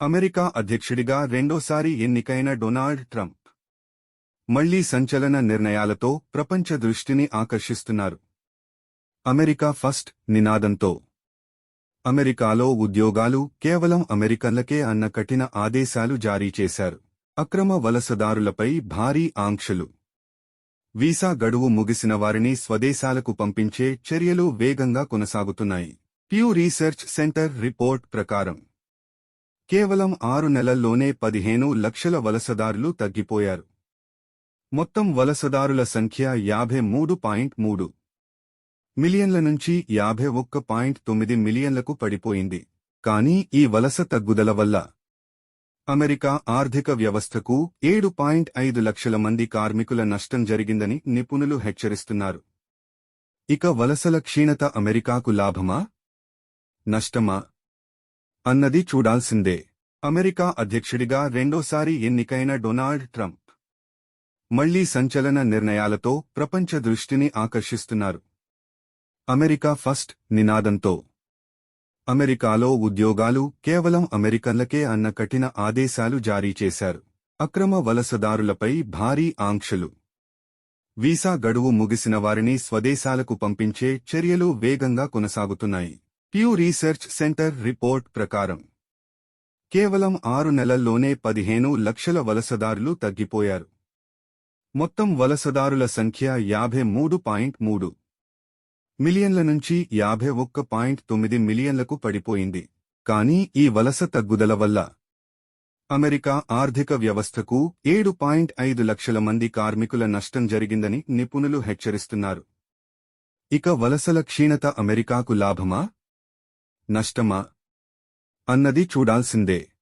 America అధ్యక్షుడిగా రెండోసారి ఎన్నికైన డొనాల్డ్ ట్రంప్. మళ్ళీ సంచలన నిర్ణయాలతో ప్రపంచ దృష్టిని ఆకర్షిస్తున్నారు. అమెరికా ఫస్ట్ నినాదంతో. అమెరికాలో ఉద్యోగాలు కేవలం అమెరికన్లకే అన్న కఠిన ఆదేశాలు జారీ చేశారు. అక్రమ వలసదారులపై భారీ ఆంక్షలు. వీసా గడువు ముగిసిన వారిని స్వదేశాలకు పంపించే చర్యలు వేగంగా కొనసాగుతున్నాయి. ప్యూ రీసెర్చ్ సెంటర్ రిపోర్ట్ ప్రకారం. కేవలం ఆరు నెలల్లోనే పదిహేను లక్షల వలసదారులు తగ్గిపోయారు. మొత్తం వలసదారుల సంఖ్య యాభై మూడు పాయింట్ మూడు మిలియన్ల నుంచి యాభై ఒక్క పాయింట్ తొమ్మిది మిలియన్లకు పడిపోయింది. కానీ ఈ వలస తగ్గుదల వల్ల అమెరికా ఆర్థిక వ్యవస్థకు ఏడు పాయింట్ ఐదు లక్షల మంది కార్మికుల నష్టం జరిగిందని నిపుణులు హెచ్చరిస్తున్నారు. ఇక వలసల క్షీణత అమెరికాకు లాభమా? నష్టమా? అన్నది చూడాల్సిందే. అమెరికా అధ్యక్షుడిగా రెండోసారి ఎన్నికైన డొనాల్డ్ ట్రంప్ మళ్ళీ సంచలన నిర్ణయాలతో ప్రపంచ దృష్టిని ఆకర్షిస్తున్నారు. అమెరికా ఫస్ట్ నినాదంతో. అమెరికాలో ఉద్యోగాలు కేవలం అమెరికన్లకే అన్న కఠిన ఆదేశాలు జారీ చేశారు. అక్రమ వలసదారులపై భారీ ఆంక్షలు. వీసా గడువు ముగిసిన వారిని స్వదేశాలకు పంపించే చర్యలు వేగంగా కొనసాగుతున్నాయి. ప్యూ రీసెర్చ్ సెంటర్ రిపోర్ట్ ప్రకారం కేవలం ఆరు నెలల్లోనే పదిహేను లక్షల వలసదారులు తగ్గిపోయారు. మొత్తం వలసదారుల సంఖ్య యాభై మూడు పాయింట్ మూడు మిలియన్ల నుంచి యాభై ఒక్క పాయింట్ తొమ్మిది మిలియన్లకు పడిపోయింది. కానీ ఈ వలస తగ్గుదల వల్ల అమెరికా ఆర్థిక వ్యవస్థకు ఏడు పాయింట్ ఐదు లక్షల మంది కార్మికుల నష్టం జరిగిందని నిపుణులు హెచ్చరిస్తున్నారు. ఇక వలసల క్షీణత అమెరికాకు లాభమా? నష్టమా? అన్నది చూడాల్సిందే.